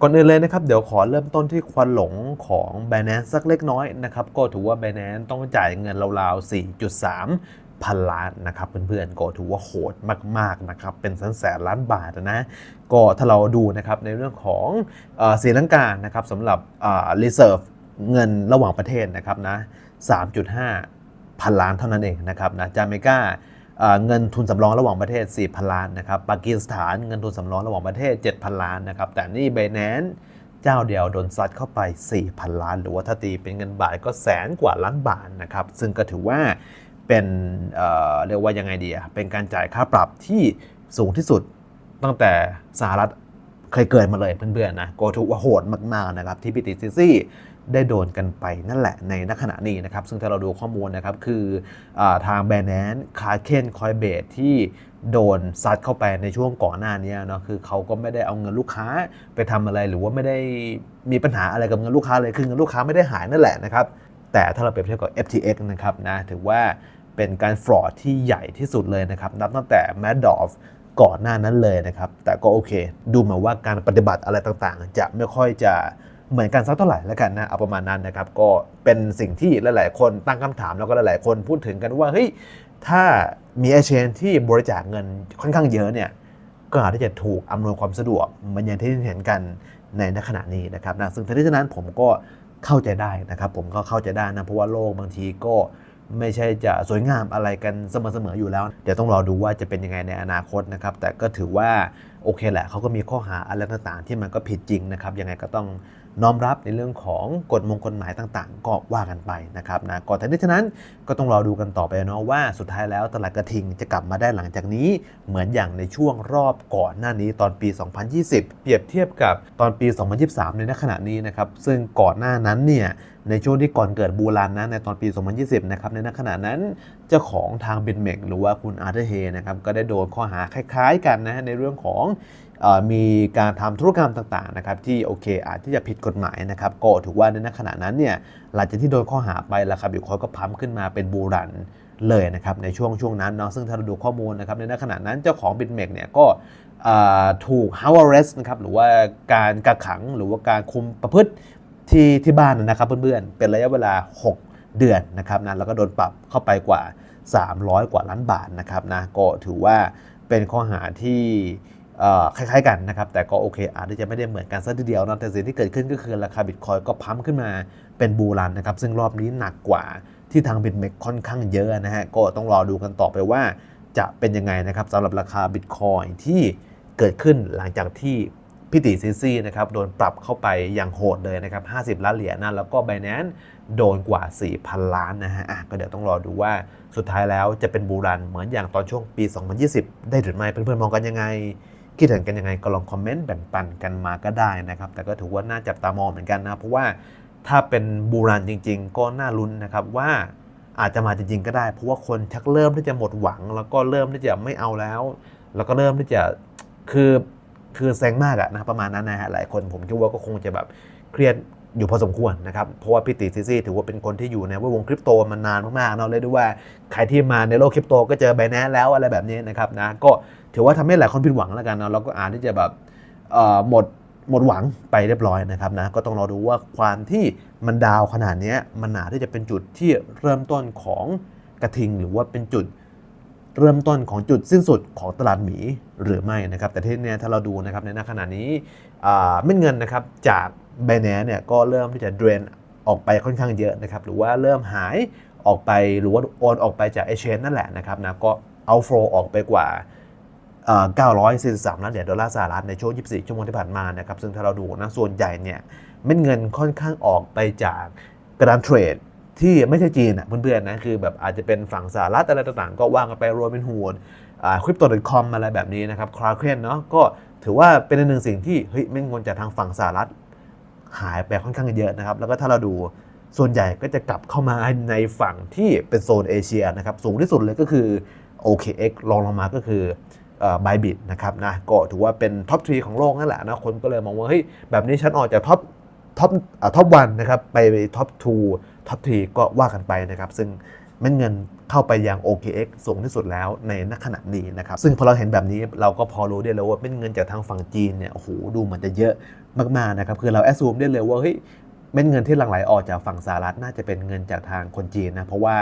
ก่อนอื่นเลยนะครับ เดี๋ยวขอเริ่มต้นที่ควันหลงของ b บ n a n c e สักเล็กน้อยนะครับ ก็ถือว่า b บ n a n c e ต้องจ่ายเงินราวๆ 4.3พันล้านนะครับเพื่อนๆก็ถือว่าโหดมากๆนะครับเป็นแสนแสนล้านบาทนะก็ถ้าเราดูนะครับในเรื่องของศีลังกานะครับสำหรับรีเซิร์ฟเงินระหว่างประเทศนะครับนะ3.5 พันล้านเท่านั้นเองนะครับนะจาเมกา เงินทุนสำรองระหว่างประเทศ 4,000 ล้านนะครับปากีสถานเงินทุนสำรองระหว่างประเทศ 7,000 ล้านนะครับแต่นี่ไบแนนเจ้าเดียวโดนซัดเข้าไป 4,000 ล้าน หรือว่าถ้าตีเป็นเงินบาทก็แสนกว่าล้านบาทนะครับซึ่งก็ถือว่าเป็นเเรียกว่ายังไงดีอะเป็นการจ่ายค่าปรับที่สูงที่สุดตั้งแต่สหรัฐ เคยเกิดมาเลยเพื่อนๆนะโก็ถือว่าโหดมากๆนะครับที่พีตีซีซีได้โดนกันไปนั่นแหละในณขณะนี้นะครับ ซึ่งถ้าเราดูข้อมูลนะครับ คืออทางแบรนด์แนนคาเคนคอยเบทที่โดนซัดเข้าไปในช่วงก่อนหน้านี้เนาะคือเขาก็ไม่ได้เอาเงินลูกค้าไปทำอะไรหรือว่าไม่ได้มีปัญหาอะไรกับเงินลูกค้าเลยคือเงินลูกค้าไม่ได้หายนั่นแหละนะครับ แต่ถ้าเราเปรียบเทียบกับ FTX นะครับนะถือว่าเป็นการฟรอดที่ใหญ่ที่สุดเลยนะครับ นับตั้งแต่แมดดอฟ ก่อนหน้านั้นเลยนะครับ แต่ก็โอเค ดูเหมือนว่าการปฏิบัติอะไรต่างๆ จะไม่ค่อยจะเหมือนกันสักเท่าไหร่แล้วกันนะเอาประมาณนั้นนะครับ ก็เป็นสิ่งที่หลาย ๆ คนตั้งคำถามแล้วก็หลาย ๆ คนพูดถึงกันว่าเฮ้ยถ้ามีไอเชนที่บริจาคเงินค่อนข้างเยอะเนี่ยก็อาจจะถูกอำนวยความสะดวกมือนอย่างที่เห็นกันในณขณะนี้นะครับนะซึ่งทั้งนี้ทั้งนั้นผมก็เข้าใจได้นะครับ ผมก็เข้าใจได้นะเพราะว่าโลกบางทีก็ ไม่ใช่จะสวยงามอะไรกันเสมอๆอยู่แล้ว เดี๋ยวต้องรอดูว่าจะเป็นยังไงในอนาคตนะครับ แต่ก็ถือว่าโอเคแหละเขาก็มีข้อหาอะไรต่างๆ ที่มันก็ผิดจริงนะครับยังไงก็ต้อง น้อมรับในเรื่องของกฎมงกฎหมายต่างๆ ก็ว่ากันไปนะครับนะก่อนทั้งนี้ทั้งนั้นก็ต้องรอดูกันต่อไปเนาะว่าสุดท้ายแล้วตลาดกระทิงจะกลับมาได้หลังจากนี้ เหมือนอย่างในช่วงรอบก่อนหน้านี้ตอนปี 2020 เปรียบเทียบกับตอนปี 2023 ในขณะนี้นะครับซึ่งก่อนหน้านั้นเนี่ยในช่วงที่ก่อนเกิดบูรันนะในตอนปี 2020 นะครับในขณะนั้นเจ้าของทางเบนเมกหรือว่าคุณอาร์เธอร์เฮนะครับก็ได้โดนข้อหาคล้ายๆกันนะในเรื่องของ มีการทำธุรกรรมต่างๆนะครับที่โอเคอาจที่จะผิดกฎหมายนะครับก็ถือว่าในขณะนั้นเนี่ยหลังจากที่โดนข้อหาไปราคาบิตคอยก็พัมขึ้นมาเป็นบูรันเลยนะครับในช่วงช่วงนั้นเนาะซึ่งถ้าเราดูข้อมูลนะครับในขณะนั้นเจ้าของ b i t m e x เนี่ยก็ถูก house arrest นะครับหรือว่าการกักขังหรือว่าการคุมประพฤติที่ที่บ้านนะครับเพื่อนๆเป็นระยะเวลา 6 เดือนนะครับนะแล้วก็โดนปรับเข้าไปกว่า 300 กว่าล้านบาทนะครับนะก็ถือว่าเป็นข้อหาที่ คล้ายๆกันนะครับแต่ก็โอเคอาจจะไม่ได้เหมือนกันซะทีเดียวนะแต่สิ่งที่เกิดขึ้นก็คือราคาบิตคอยก็พัมขึ้นมาเป็นบูรันนะครับซึ่งรอบนี้หนักกว่าที่ทางบิตเมกค่อนข้างเยอะนะฮะก็ต้องรอดูกันต่อไปว่า จะเป็นยังไงนะครับสำหรับราคาบิตคอยที่เกิดขึ้นหลังจากที่พี่ตีซีซีนะครับโดนปรับเข้าไปอย่างโหดเลยนะครับ 50 ล้านเหรียญนะแล้วก็ b บ n a n c e โดนกว่า 4,000 ล้านนะฮะอะก็เดี๋ยวต้องรอดูว่าสุดท้ายแล้วจะเป็นบูรันเหมือนอย่างตอนช่วงปี 2020 ได้หรือไม่เพื่อนๆมองกันยังไง คิดเห็นกันยังไงก็ลองคอมเมนต์แบ่งปันกันมาก็ได้นะครับ แต่ก็ถือว่าน่าจับตามองเหมือนกันนะเพราะว่าถ้าเป็นบูรันจริง ๆ ก็น่าลุ้นนะครับว่าอาจจะมาจริงๆก็ได้ เพราะว่าคนชักเริ่มที่จะหมดหวัง แล้วก็เริ่มที่จะไม่เอาแล้ว แล้วก็เริ่มที่จะคือคือแซงมากอะนะประมาณนั้นนะฮะหลายคนผมคิดว่าก็คงจะแบบเครียด อยู่พอสมควรนะครับ เพราะว่าพี่ติซิซี่ถือว่าเป็นคนที่อยู่ในววงคริปโตมานานมากๆเนาะเลยด้วยว่าใครที่มาในโลกคริปโตก็เจอไบแนนแล้วอะไรแบบนี้นะครับนะก็ถือว่าทำให้หลายคนผิดหวังแล้วกันเนาะเราก็อ่าจที่จะแบบเอ่อหมดหมดหวังไปเรียบร้อยนะครับนะก็ต้องรอดูว่าความที่มันดาวขนาดนี้มันอาที่จะเป็นจุดที่เริ่มต้นของกระทิง หรือว่าเป็นจุดเริ่มต้นของจุดสิ้นสุดของตลาดหมีหรือไม่นะครับ แต่ที่นี้ถ้าเราดูนะครับในหน้าขณะนี้อ่าเม็ดเงินนะครับจาก ไบแนนเนี่ยก็เริ่มที่จะเดรนออกไปค่อนข้างเยอะนะครับ หรือว่าเริ่มหายออกไปหรือว่าโอนออกไปจากเอเชนนั่นแหละนะครับนะก็เอาโฟลออกไปกว่าเอ่อ943 ล้านเหรียญดอลลาร์สหรัฐในช่วง 24 ชั่วโมงที่ผ่านมานะครับซึ่งถ้าเราดูนะส่วนใหญ่เนี่ยเม็ดเงินค่อนข้างออกไปจากกระดานเทรดที่ไม่ใช่จีนอะเพื่อนๆนะคือแบบอาจจะเป็นฝั่งสหรัฐอะไรต่างๆ ก็ว่างกันไปรวมเป็นหูดคริปโต .com อะไรแบบนี้นะครับคราเคนเนาะก็ถือว่าเป็นหนึ่งสิ่งที่เฮ้ยเม็ดเงินจากทางฝั่งสหรัฐ หายไปค่อนข้างเยอะนะครับ แล้วก็ถ้าเราดูส่วนใหญ่ก็จะกลับเข้ามาในฝั่งที่เป็นโซนเอเชียนะครับ สูงที่สุดเลยก็คือ OKX รองลงมาก็คือบายบิดนะครับนะก็ถือว่าเป็นท็อปทรีของโลกนั่นแหละนะคนก็เลยมองว่าเฮ้ยแบบนี้ฉันออกจากท็อปท็อปท็อปวันนะครับไปท็อปทูท็อปทรีก็ว่ากันไปนะครับ ซึ่ง เม็ดเงินเข้าไปยัง OKX สูงที่สุดแล้วในณขณะนี้นะครับซึ่งพอเราเห็นแบบนี้เราก็พอรู้ได้เลยว่าเม็ดเงินจากทางฝั่งจีนเนี่ยโอ้โหดูมือนจะเยอะมากๆนะครับคือเราแอดซูมได้เลยว่าเฮ้ยเม็ดเงินที่หลั่งไหลออกจากฝั่งสหรัฐน่าจะเป็นเงินจากทางคนจีนนะเพราะว่า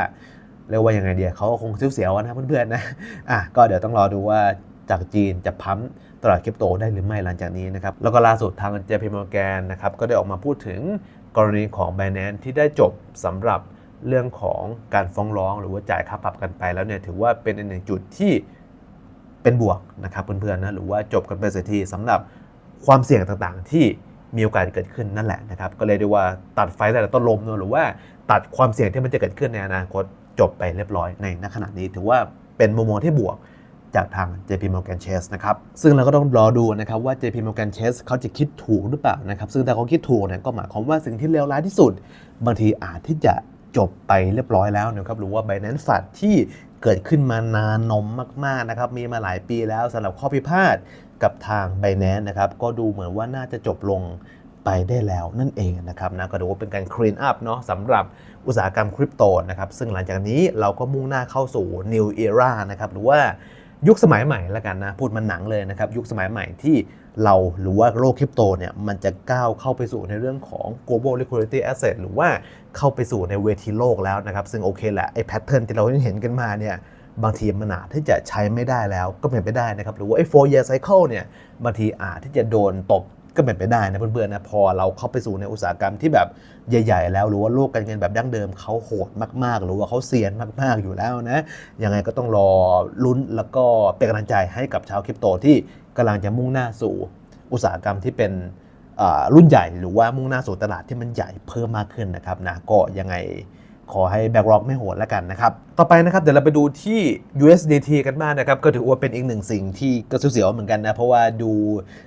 เรียกว่ายังไงเดียเขาคงเสียวๆนะเพื่อนๆนะอะก็เดี๋ยวต้องรอดูว่าจากจีนจะพัมตลาดคริปโตได้หรือไม่หลังจากนี้นะครับ แล้วก็ล่าสุดทาง JP Morgan นะครับก็ได้ออกมาพูดถึงกรณีของ Binance ที่ได้จบสำหรับ เรื่องของการฟ้องร้องหรือว่าจ่ายค่าปรับกันไปแล้วเนี่ยถือว่าเป็นอีกหนึ่งจุดที่เป็นบวกนะครับเพื่อนๆนะหรือว่าจบกันไปเสียทีสำหรับความเสี่ยงต่างๆ ที่มีโอกาสเกิดขึ้นนั่นแหละนะครับ ก็เลยได้ว่าตัดไฟแต่ละต้นลมเนอะหรือว่าตัดความเสี่ยงที่มันจะเกิดขึ้นในอนาคตจบไปเรียบร้อยในณขณะนี้ ถือว่าเป็นมุมมองที่บวกจากทาง JP Morgan Chase นะครับ ซึ่งเราก็ต้องรอดูนะครับว่า JP Morgan Chase เขาจะคิดถูกหรือเปล่านะครับ ซึ่งถ้าเขาคิดถูกเนี่ยก็หมายความว่าสิ่งที่เลวร้ายที่สุด บางทีอาจที่จะ จบไปเรียบร้อยแล้วนะครับหรือว่า Binance f a t ที่เกิดขึ้นมานานนมมากๆนะครับมีมาหลายปีแล้วสำหรับข้อพิพาทกับทาง Binance นะครับก็ดูเหมือนว่าน่าจะจบลงไปได้แล้วนั่นเองนะครับนะก็ดูว่าเป็นการ clean up เนาะสำหรับอุตสาหกรรมคริปโตนะครับซึ่งหลังจากนี้เราก็มุ่งหน้าเข้าสู่ new era นะครับหรือว่ายุคสมัยใหม่ละกันนะพูดมันหนังเลยนะครับยุคสมัยใหม่ที่ เราหรือว่าโลกคริปโตเนี่ยมันจะก้าวเข้าไปสู่ในเรื่องของ global liquidity asset หรือว่าเข้าไปสู่ในเวทีโลกแล้วนะครับ ซึ่งโอเคแหละไอ้แพทเทิร์นที่เราเห็นกันมาเนี่ยบางทีมันอาจที่จะใช้ไม่ได้แล้วก็เป็นไปได้นะครับ หรือว่าไอ้ four year cycle เนี่ยบางทีอาจที่จะโดนตบ ก็เป็นไปได้นะเพื่อนๆนะพอเราเข้าไปสู่ในอุตสาหกรรมที่แบบใหญ่ ๆ แล้วหรือว่าโลกการเงินแบบดั้งเดิมเขาโหดมากๆ หรือว่าเขาเซียนมากๆอยู่แล้วนะยังไงก็ต้องรอลุ้นแล้วก็เป็นกำลังใจให้กับชาวคริปโตที่กำลังจะมุ่งหน้าสู่อุตสาหกรรมที่เป็นอ่ารุ่นใหญ่หรือว่ามุ่งหน้าสู่ตลาดที่มันใหญ่เพิ่มมากขึ้นนะครับนะก็ยังไง ขอให้แบ็กร็อกไม่โหดแล้วกันนะครับ ต่อไปนะครับเดี๋ยวเราไปดูที่ USDT กันบ้างนะครับ ก็ถือว่าเป็นอีกหนึ่งสิ่งที่ก็เสียวๆเหมือนกันนะ เพราะว่าดู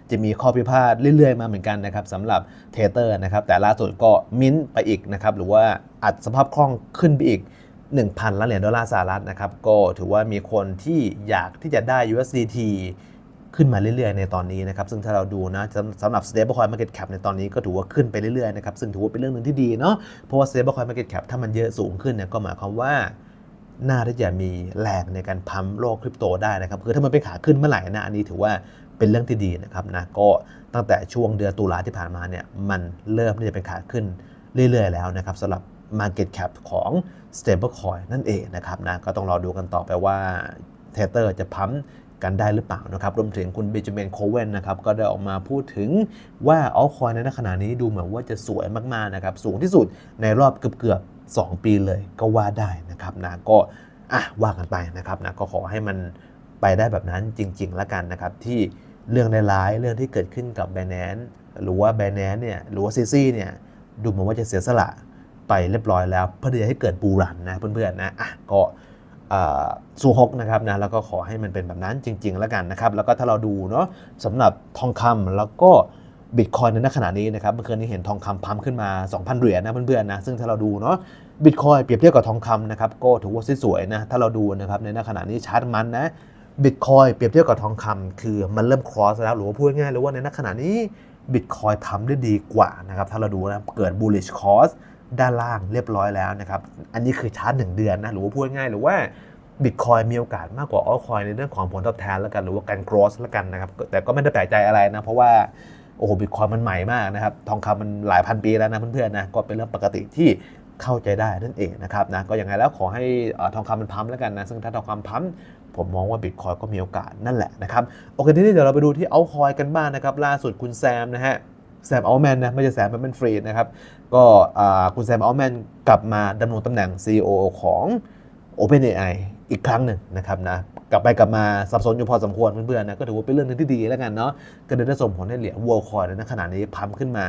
จะมีข้อพิพาทเรื่อยๆ มาเหมือนกันนะครับสำหรับเทเตอร์นะครับ แต่ล่าสุดก็มิ้นท์ไปอีกนะครับ หรือว่าอัดสภาพคล่องขึ้นไปอีก 1,000ล้านเหรียญดอลลาร์สหรัฐนะครับ ก็ถือว่ามีคนที่อยากที่จะได้ USDT ขึ้นมาเรื่อยๆในตอนนี้นะครับ ซึ่งถ้าเราดูนะสำหรับ stablecoin market cap ในตอนนี้ก็ถือว่าขึ้นไปเรื่อยๆนะครับ ซึ่งถือว่าเป็นเรื่องหนึ่งที่ดีเนาะ เพราะว่า stablecoin market cap ถ้ามันเยอะสูงขึ้นเนี่ยก็หมายความว่าน่าที่จะมีแรงในการพัมโลกคริปโตได้นะครับ คือถ้ามันเป็นขาขึ้นเมื่อไหร่นะ อันนี้ถือว่าเป็นเรื่องที่ดีนะครับนะ ก็ตั้งแต่ช่วงเดือนตุลาที่ผ่านมาเนี่ย มันเริ่มที่จะเป็นขาขึ้นเรื่อย ๆ แล้วนะครับสำหรับ market cap ของ stablecoin นั่นเองนะครับนะ ก็ต้องรอดูกันต่อไปว่าเทเตอร์จะพัม กันได้หรือเปล่านะครับรวมถึงคุณเบนจามินโคเวนนะครับก็ได้ออกมาพูดถึงว่าออลคอยในขณะนี้ดูเหมือนว่าจะสวยมากๆนะครับสูงที่สุดในรอบเกือบๆ2ปีเลยก็ว่าได้นะครับนะก็อะว่ากันไปนะครับนะก็ขอให้มันไปได้แบบนั้นจริง ๆ แล้วกันนะครับที่เรื่องร้ายเรื่องที่เกิดขึ้นกับ b บ n a n c e หรือว่า b บ n a n c e เนี่ยหรือว่าซีซีเนี่ยดูเหมือนว่าจะเสียสละไปเรียบร้อยแล้วเพื่อที่จะให้เกิดบูรันนะเพื่อนๆนะอะก็ สูฮกนะครับนะแล้วก็ขอให้มันเป็นแบบนั้นจริง ๆ แล้วกันนะครับ แล้วก็ถ้าเราดูเนาะสำหรับทองคำแล้วก็บิตคอยในขณะนี้นะครับเมื่อคืนนี้เห็นทองคำพัมขึ้นมา 2,000 เหรียญนะเพื่อนๆนะซึ่งถ้าเราดูเนาะบิตคอยเปรียบเทียบกับทองคำนะครับก็ถือว่าสวยๆนะถ้าเราดูนะครับในขณะนี้ชาร์ตมันนะบิตคอยเปรียบเทียบกับทองคำคือมันเริ่มครอสแล้วหรือว่าพูดง่ายๆหรือว่าในขณะนี้บิตคอยทำได้ดีกว่านะครับถ้าเราดูนะเกิด bullish cross ด้านล่างเรียบร้อยแล้วนะครับ อันนี้คือชาร์ตหนึ่งเดือนนะ หรือว่าพูดง่ายๆหรือว่าบิตคอยมีโอกาสมากกว่าออลคอยในเรื่องของผลตอบแทนแล้วกัน หรือว่าการ growth แล้วกันนะครับ แต่ก็ไม่ได้แปลกใจอะไรนะ เพราะว่า โอ้โหบิตคอยมันใหม่มากนะครับ ทองคำมันหลายพันปีแล้วนะเพื่อนๆนะ ก็เป็นเรื่องปกติที่เข้าใจได้นั่นเองนะครับนะ ก็ยังไงแล้วขอให้อ่อทองคำมันพัมแล้วกันนะ ซึ่งถ้าทองคำพัมผมมองว่าบิตคอยก็มีโอกาสนั่นแหละนะครับ โอเค ทีนี้เดี๋ยวเราไปดูที่เอาคอยกันบ้างนะครับ ล่าสุดคุณแซมนะฮะ แซมอัลแมนนะไม่ใช่แซมเป็นฟรีดนะครับ ก็คุณแซมอัลแมนกลับมาดำรงตำแหน่ง CEO ของ OpenAI อีกครั้งหนึ่งนะครับนะกลับไปกลับมาสับสนอยู่พอสมควรเพื่อนๆนะก็ถือว่าเป็นเรื่องนึงที่ดีแล้วกันเนาะก็เลยได้ส่งผลให้เหรียญวัวคอยในขณะนี้พัมขึ้นมา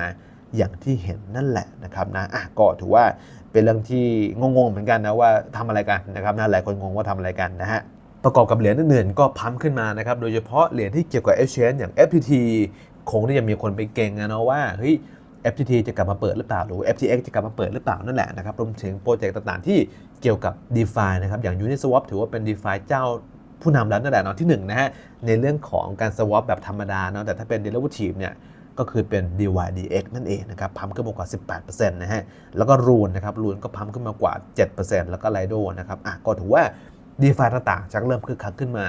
อย่างที่เห็นนั่นแหละนะครับนะอะก็ถือว่าเป็นเรื่องที่งงๆเหมือนกันนะว่าทำอะไรกันนะครับนะหลายคนงงว่าทำอะไรกันนะฮะประกอบกับเหรียญอื่นๆก็พัมขึ้นมานะครับโดยเฉพาะเหรียญที่เกี่ยวกับ Exchange อย่าง FTT คงที่จะมีคนไปเก่งนะเนาะว่าเฮ้ย FTT จะกลับมาเปิดหรือเปล่าหรือ FTX จะกลับมาเปิดหรือเปล่านั่นแหละนะครับรวมถึงโปรเจกต์ต่างๆ ที่เกี่ยวกับ DeFi นะครับอย่าง Uniswap ถือว่าเป็น DeFi เจ้าผู้นำแล้วนั่นแหละเนาะที่1นงนะฮะในเรื่องของการ swap แบบธรรมดาเนาะแต่ถ้าเป็น derivative เนี่ยก็คือเป็น DYDX นั่นเองนะครับพัมขึ้นมากว่า 18%นะฮะแล้วก็รูนนะครับรูนก็พัมขึ้นมากว่า 7%แล้วก็ไลโดนะครับอะก็ถือว่า d e f าต่างๆชักเริ่มคึกคักขึ้นมา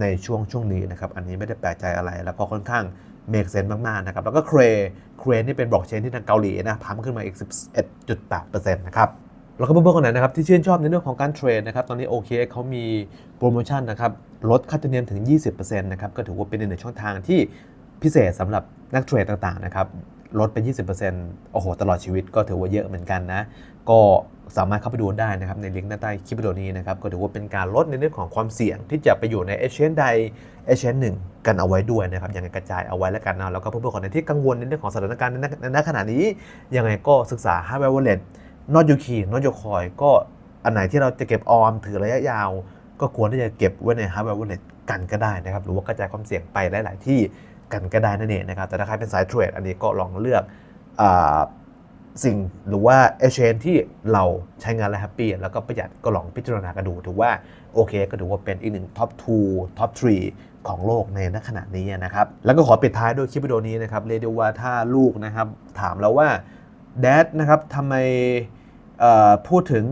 ในช่วงช่วงนี้นะครับอันนี้ไม่ได้แปลกใจอะไรแล้วก็ค่อนข้าง เมกเซนมากๆนะครับแล้วก็เครเครนี่เป็นบล็อกเชนที่ทางเกาหลีนะพัมขึ้นมาอีก 11.8%นะครับแล้วก็เพื่อนๆคนไหนนะครับที่ชื่นชอบในเรื่องของการเทรดนะครับตอนนี้ OKX เขามีโปรโมชั่นนะครับลดค่าธรรมเนียมถึง 20%นะครับก็ถือว่าเป็นหนึ่งช่องทางที่พิเศษสำหรับนักเทรดต่างๆนะครับลดไป 20%โอ้โห ตลอดชีวิตก็ถือว่าเยอะเหมือนกันนะ ก็สามารถเข้าไปดูได้นะครับในลิงก์ด้านใต้คลิปวิดีโอนี้นะครับ ก็ถือว่าเป็นการลดในเรื่องของความเสี่ยงที่จะไปอยู่ในเอเชนใด เอเชนหนึ่งกันเอาไว้ด้วยนะครับยังไงกระจายเอาไว้แล้วกันนะแล้วก็เพื่อนๆคนไหนที่กังวลในเรื่องของสถานการณ์ในในขณะนี้ ยังไงก็ศึกษา hardware wallet นอตยูคีนอตยูคอยก็อันไหนที่เราจะเก็บออมถือระยะยาว ก็ควรที่จะเก็บไว้ใน hardware wallet กันก็ได้นะครับหรือว่ากระจายความเสี่ยงไปหลาย ๆ ที่กันก็ได้นั่นเองนะครับแต่ถ้าใครเป็นสายเทรดอันนี้ก็ลองเลือกอาสิ่งหรือว่า exchange ที่เราใช้งานแล้วแฮปปี้แล้วก็ประหยัดก็ลองพิจารณากันดูถือว่าโอเคก็ถือว่าเป็นอีกหนึ่งท็อป 2 ท็อป 3 ของโลกในณขณะนี้นะครับ แล้วก็ขอปิดท้ายด้วยคลิปวิดีโอนี้นะครับเรียกได้ว่าถ้าลูกนะครับถามเราว่าแดดนะครับทำไมพูดถึง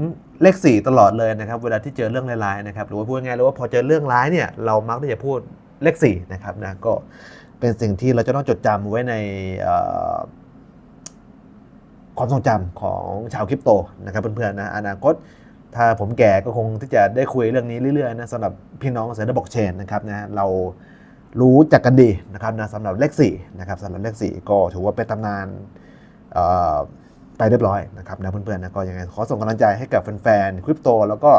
เลข 4 ตลอดเลยนะครับ เวลาที่เจอเรื่องร้ายๆนะครับ หรือว่าพูดง่ายๆเลยว่าพอเจอเรื่องร้ายเนี่ยเรามักที่จะพูดเลข4นะครับนะก็เป็นสิ่งที่เราจะต้องจดจำไว้ในความทรงจำของชาวคริปโตนะครับเพื่อนๆนะอนาคต ถ้าผมแก่ก็คงที่จะได้คุยเรื่องนี้เรื่อยๆนะสำหรับพี่น้องเซนต์บอกเชนนะครับนะเรารู้จักกันดีนะครับนะสำหรับเลข4นะครับสำหรับเลข4ก็ถือว่าเป็นตำนานไปเรียบร้อยนะครับนะเพื่อนๆนะก็ยังไงขอส่งกำลังใจให้กับแฟนๆคริปโต แล้วก็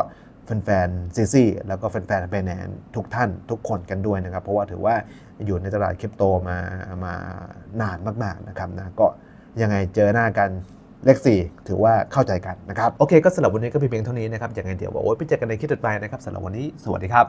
แฟนๆซีซีแล้วก็แฟนๆไบแนนทุกท่านทุกคนกันด้วยนะครับ เพราะว่าถือว่าอยู่ในตลาดคริปโตมามานานมากๆนะครับนะก็ยังไงเจอหน้ากัน เลข4ถือว่าเข้าใจกันนะครับ โอเคก็สำหรับวันนี้ก็เพียงเท่านี้นะครับอย่างไรเดี๋ยวบอกว่าไปเจอกันในคลิปต่อไปนะครับสำหรับวันนี้สวัสดีครับ